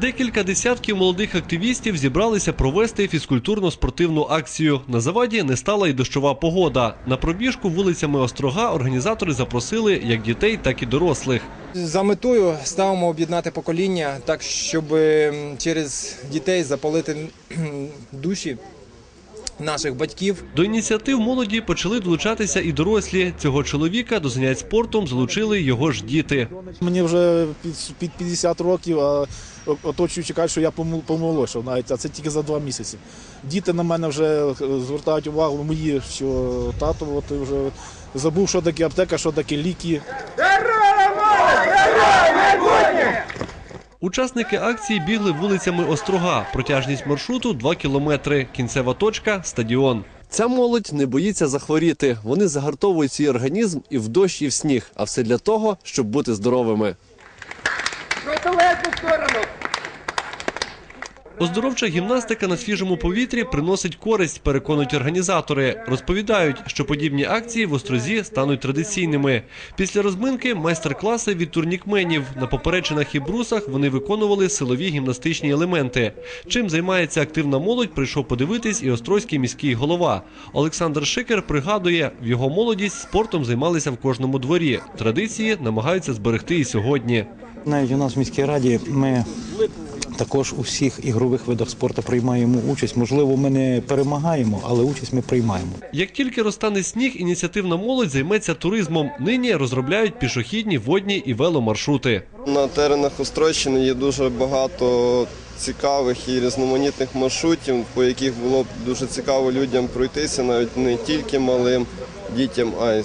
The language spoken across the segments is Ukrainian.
Декілька десятків молодих активістів зібралися провести фізкультурно-спортивну акцію. На заваді не стала й дощова погода. На пробіжку вулицями Острога організатори запросили як дітей, так і дорослих. За метою ставимо об'єднати покоління так, щоб через дітей запалити душі наших батьків. До ініціатив молоді почали долучатися і дорослі. Цього чоловіка до занять спортом залучили його ж діти. Мені вже під, під 50 років, а оточуючи кажуть, що я помол- помолодшав навіть, а це тільки за два місяці. Діти на мене вже звертають увагу мої, що тато от вже забув, що таке аптека, що таке ліки. Учасники акції бігли вулицями Острога. Протяжність маршруту 2 кілометри. Кінцева точка стадіон. Ця молодь не боїться захворіти. Вони загартовують свій організм і в дощ, і в сніг. А все для того, щоб бути здоровими. Оздоровча гімнастика на свіжому повітрі приносить користь, переконують організатори. Розповідають, що подібні акції в Острозі стануть традиційними. Після розминки майстер-класи від турнікменів. На поперечинах і брусах вони виконували силові гімнастичні елементи. Чим займається активна молодь, прийшов подивитись і острозький міський голова. Олександр Шикер пригадує, в його молодість спортом займалися в кожному дворі. Традиції намагаються зберегти і сьогодні. Навіть у нас в міській раді ми також у всіх ігрових видах спорту приймаємо участь. Можливо, ми не перемагаємо, але участь ми приймаємо. Як тільки розтане сніг, ініціативна молодь займеться туризмом. Нині розробляють пішохідні, водні і веломаршрути. На теренах Острощини є дуже багато цікавих і різноманітних маршрутів, по яких було б дуже цікаво людям пройтися, навіть не тільки малим дітям, а й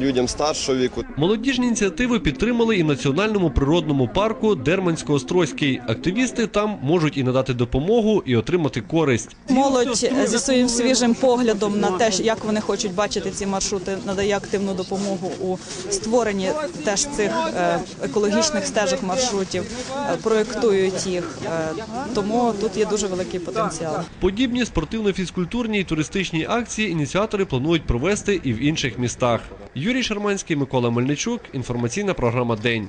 людям старшого віку. Молодіжні ініціативи підтримали і в національному природному парку Дермансько-Острозький. Активісти там можуть і надати допомогу, і отримати користь. Молодь зі своїм свіжим поглядом на те, як вони хочуть бачити ці маршрути, надає активну допомогу у створенні теж цих е, екологічних стежок маршрутів, е, проєктують їх. Е, Тому тут є дуже великий потенціал. Подібні спортивно-фізкультурні і туристичні акції ініціатори планують провести і в інших містах. Юрій Шарманський, Микола Мельничук. Інформаційна програма День.